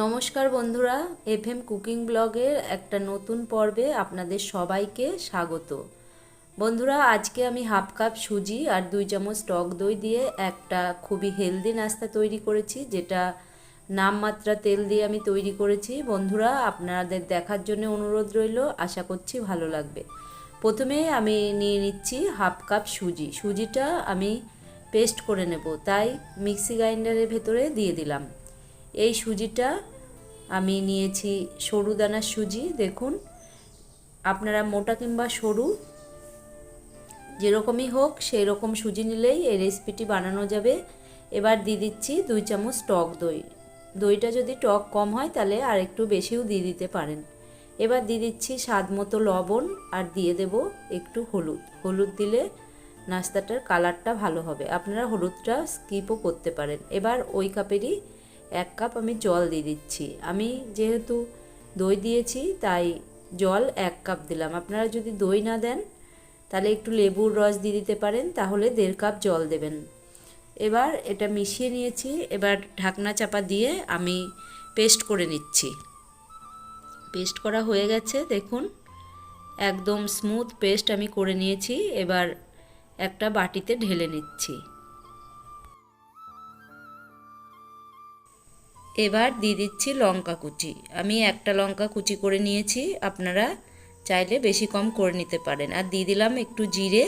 নমস্কার বন্ধুরা F M cooking ব্লগের একটা নতুন পর্বে আপনাদের সবাইকে স্বাগত। বন্ধুরা, আজকে আমি হাফ কাপ সুজি আর দুই চামচ টক দই দিয়ে একটা খুবই হেলদি নাস্তা তৈরি করেছি, যেটা নামমাত্রা তেল দিয়ে আমি তৈরি করেছি। বন্ধুরা, আপনাদের দেখার জন্য অনুরোধ রইল, আশা করছি ভালো লাগবে। প্রথমে আমি নিয়ে নিচ্ছি হাফ কাপ সুজি। সুজিটা আমি পেস্ট করে নেব, তাই মিক্সি গ্রাইন্ডারের ভেতরে দিয়ে দিলাম। এই সুজিটা আমি নিয়েছি সরু দানার সুজি, দেখুন। আপনারা মোটা কিংবা সরু, যেরকমই হোক সেই রকম সুজি নিলেই এই রেসিপিটি বানানো যাবে। এবার দিয়ে দিচ্ছি দুই চামচ টক দই। দইটা যদি টক কম হয় তাহলে আর একটু বেশিও দিয়ে দিতে পারেন। এবার দিয়ে দিচ্ছি স্বাদ মতো লবণ আর দিয়ে দেব একটু হলুদ। হলুদ দিলে নাস্তাটার কালারটা ভালো হবে। আপনারা হলুদটা স্কিপও করতে পারেন। এবার ওই কাপেরই এক কাপ আমি জল দিয়ে দিচ্ছি। আমি যেহেতু দই দিয়েছি, তাই জল এক কাপ দিলাম। আপনারা যদি দই না দেন, তাহলে একটু লেবুর রস দিয়ে দিতে পারেন, তাহলে দেড় কাপ জল দেবেন। এবার এটা মিশিয়ে নিয়েছি, এবার ঢাকনা চাপা দিয়ে আমি পেস্ট করে নিচ্ছি। পেস্ট করা হয়ে গেছে, দেখুন, একদম স্মুথ পেস্ট আমি করে নিয়েছি। এবার একটা বাটিতে ঢেলে নিচ্ছি। এবার দিয়ে দিচ্ছি লঙ্কা কুচি। আমি একটা লঙ্কা কুচি করে নিয়েছি, আপনারা চাইলে বেশি কম করে নিতে পারেন। আর দিয়ে দিলাম একটু জিরে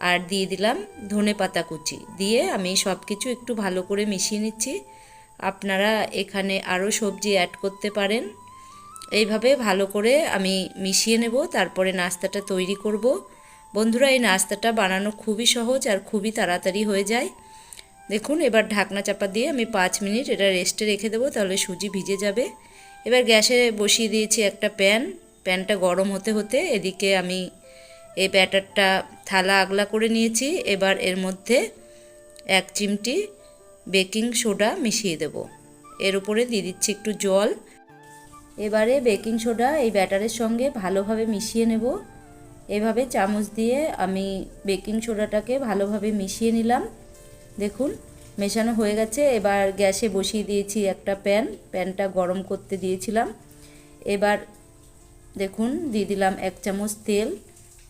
আর দিয়ে দিলাম ধনে পাতা কুচি। দিয়ে আমি সব কিছু একটু ভালো করে মিশিয়ে নিচ্ছি। আপনারা এখানে আরও সবজি অ্যাড করতে পারেন। এইভাবে ভালো করে আমি মিশিয়ে নেব, তারপরে নাস্তাটা তৈরি করব। বন্ধুরা, এই নাস্তাটা বানানো খুবই সহজ আর খুবই তাড়াতাড়ি হয়ে যায়। দেখুন, এবার ঢাকনা চাপা দিয়ে আমি পাঁচ মিনিট এটা রেস্টে রেখে দেবো, তাহলে সুজি ভিজে যাবে। এবার গ্যাসে বসিয়ে দিয়েছি একটা প্যান। প্যানটা গরম হতে হতে এদিকে আমি এই ব্যাটারটা থালা আগলা করে নিয়েছি। এবার এর মধ্যে এক চিমটি বেকিং সোডা মিশিয়ে দেব। এর উপরে দিয়ে দিচ্ছি একটু জল। এবারে বেকিং সোডা এই ব্যাটারের সঙ্গে ভালোভাবে মিশিয়ে নেব। এভাবে চামচ দিয়ে আমি বেকিং সোডাটাকে ভালোভাবে মিশিয়ে নিলাম। দেখুন, মেশানো হয়ে গেছে। এবার গ্যাসে বসিয়ে দিয়েছি একটা প্যান। প্যানটা গরম করতে দিয়েছিলাম। এবার দেখুন, দিয়ে দিলাম এক চামচ তেল।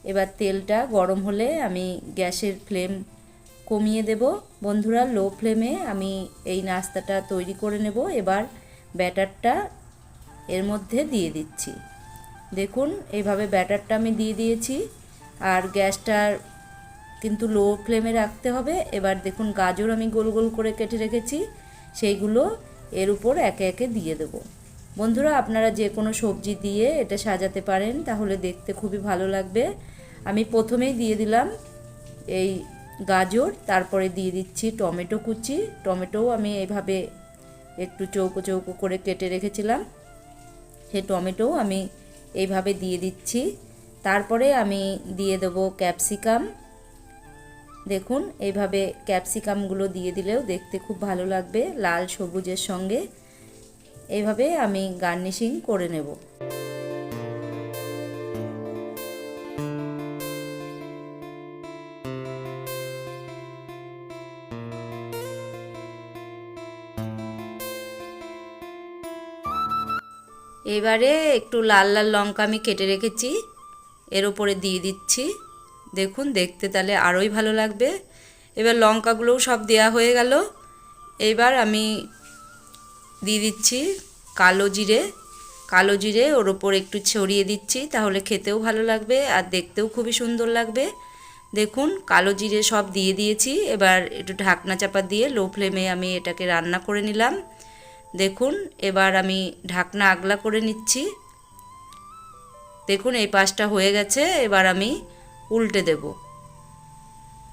এবার তেলটা গরম হলে আমি গ্যাসের ফ্লেম কমিয়ে দেব। বন্ধুরা, লো ফ্লেমে আমি এই নাস্তাটা তৈরি করে নেব। এবার ব্যাটারটা এর মধ্যে দিয়ে দিচ্ছি। দেখুন, এইভাবে ব্যাটারটা আমি দিয়ে দিয়েছি। আর গ্যাসটার কিন্তু লো ফ্লেমে রাখতে হবে। এবার দেখুন গাজর আমি গোল গোল করে কেটে রেখেছি। সেইগুলো এর উপর একে একে দিয়ে দেবো। বন্ধুরা, আপনারা যে কোনো সবজি দিয়ে এটা সাজাতে পারেন, তাহলে দেখতে খুবই ভালো লাগবে। আমি প্রথমেই দিয়ে দিলাম এই গাজর, তারপরে দিয়ে দিচ্ছি টমেটো কুচি। টমেটোও আমি এইভাবে একটু চৌকো চৌকো করে কেটে রেখেছিলাম। সে টমেটোও আমি এইভাবে দিয়ে দিচ্ছি। তারপরে আমি দিয়ে দেবো ক্যাপসিকাম। দেখুন, এইভাবে ক্যাপসিকামগুলো দিয়ে দিলেও দেখতে খুব ভালো লাগবে লাল সবুজের সঙ্গে। এইভাবে আমি গার্নিশিং করে নেব। এবারে একটু লাল লাল লঙ্কা আমি কেটে রেখেছি। এর উপরে দিয়ে দিচ্ছি। দেখুন, দেখতে তাহলে আরোই ভালো লাগবে। এবার লঙ্কাগুলোও সব দেয়া হয়ে গেল। এবার আমি দিয়ে দিচ্ছি কালো জিরে। কালো জিরে ওর ওপর একটু ছড়িয়ে দিচ্ছি, তাহলে খেতেও ভালো লাগবে আর দেখতেও খুবই সুন্দর লাগবে। দেখুন, কালো জিরে সব দিয়ে দিয়েছি। এবার একটু ঢাকনা চাপা দিয়ে লো ফ্লেমে আমি এটাকে রান্না করে নিলাম। দেখুন, এবার আমি ঢাকনা আগলা করে নিচ্ছি। দেখুন, এই পাশটা হয়ে গেছে। এবার আমি উল্টে দেব।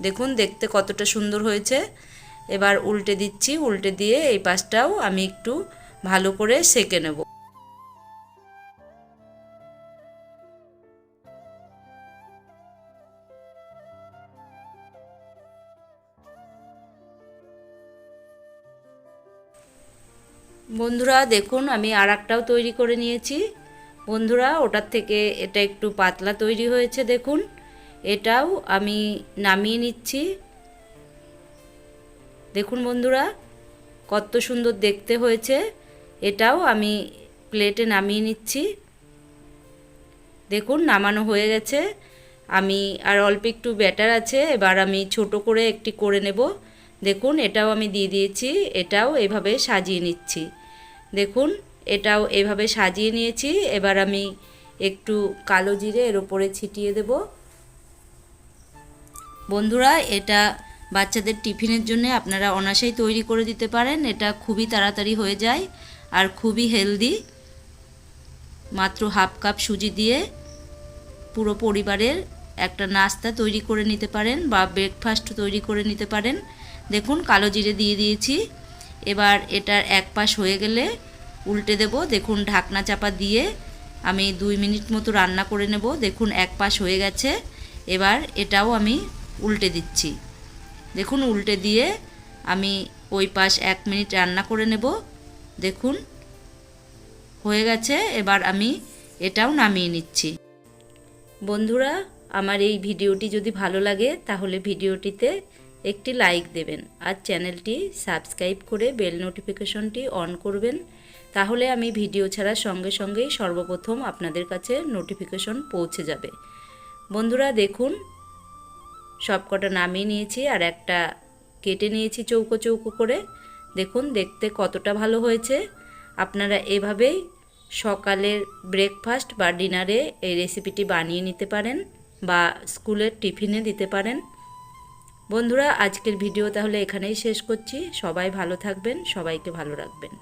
দেখুন, দেখতে কতটা সুন্দর হয়েছে। এবার উল্টে দিচ্ছি। উল্টে দিয়ে এই পাশটাও আমি একটু ভালো করে সেকে নেব। বন্ধুরা, দেখুন, আমি আর একটাও তৈরি করে নিয়েছি। বন্ধুরা, ওটার থেকে এটা একটু পাতলা তৈরি হয়েছে, দেখুন। এটাও আমি নামিয়ে নিচ্ছি। দেখুন বন্ধুরা, কত সুন্দর দেখতে হয়েছে। এটাও আমি প্লেটে নামিয়ে নিচ্ছি। দেখুন, নামানো হয়ে গেছে। আমি আর অল্প একটু ব্যাটার আছে, এবার আমি ছোট করে একটি করে নেব। দেখুন, এটাও আমি দিয়ে দিয়েছি, এটাও এভাবে সাজিয়ে নিচ্ছি। দেখুন, এটাও এভাবে সাজিয়ে নিয়েছি। এবার আমি একটু কালো জিরে এর ওপরে ছিটিয়ে দেব। বন্ধুরা, এটা বাচ্চাদের টিফিনের জন্য আপনারা অনায়াসেই তৈরি করে দিতে পারেন। এটা খুবই তাড়াতাড়ি হয়ে যায় আর খুবই হেলদি। মাত্র হাফ কাপ সুজি দিয়ে পুরো পরিবারের একটা নাস্তা তৈরি করে নিতে পারেন বা ব্রেকফাস্ট তৈরি করে নিতে পারেন। দেখুন, কালো জিরে দিয়ে দিয়েছি। এবার এটার এক পাশ হয়ে গেলে উল্টে দেব। দেখুন, ঢাকনা চাপা দিয়ে আমি দুই মিনিট মতো রান্না করে নেব। দেখুন, এক পাশ হয়ে গেছে। এবার এটাও আমি উল্টে দিচ্ছি। দেখুন, উল্টে দিয়ে আমি ওই পাশ এক মিনিট রান্না করে নেব। দেখুন, হয়ে গেছে, এবার আমি এটাও নামিয়ে নিচ্ছি। বন্ধুরা, আমার এই ভিডিওটি যদি ভালো লাগে, তাহলে ভিডিওটিতে একটি লাইক দেবেন আর চ্যানেলটি সাবস্ক্রাইব করে বেল নোটিফিকেশনটি অন করবেন। তাহলে আমি ভিডিও ছাড়ার সঙ্গে সঙ্গেই সর্বপ্রথম আপনাদের কাছে নোটিফিকেশন পৌঁছে যাবে। বন্ধুরা, দেখুন সবকটা নামিয়ে নিয়েছি আর একটা কেটে নিয়েছি চৌকো চৌকো করে। দেখুন, দেখতে কতটা ভালো হয়েছে। আপনারা এভাবেই সকালের ব্রেকফাস্ট বা ডিনারে এই রেসিপিটি বানিয়ে নিতে পারেন বা স্কুলের টিফিনে দিতে পারেন। বন্ধুরা, আজকের ভিডিও তাহলে এখানেই শেষ করছি। সবাই ভালো থাকবেন, সবাইকে ভালো রাখবেন।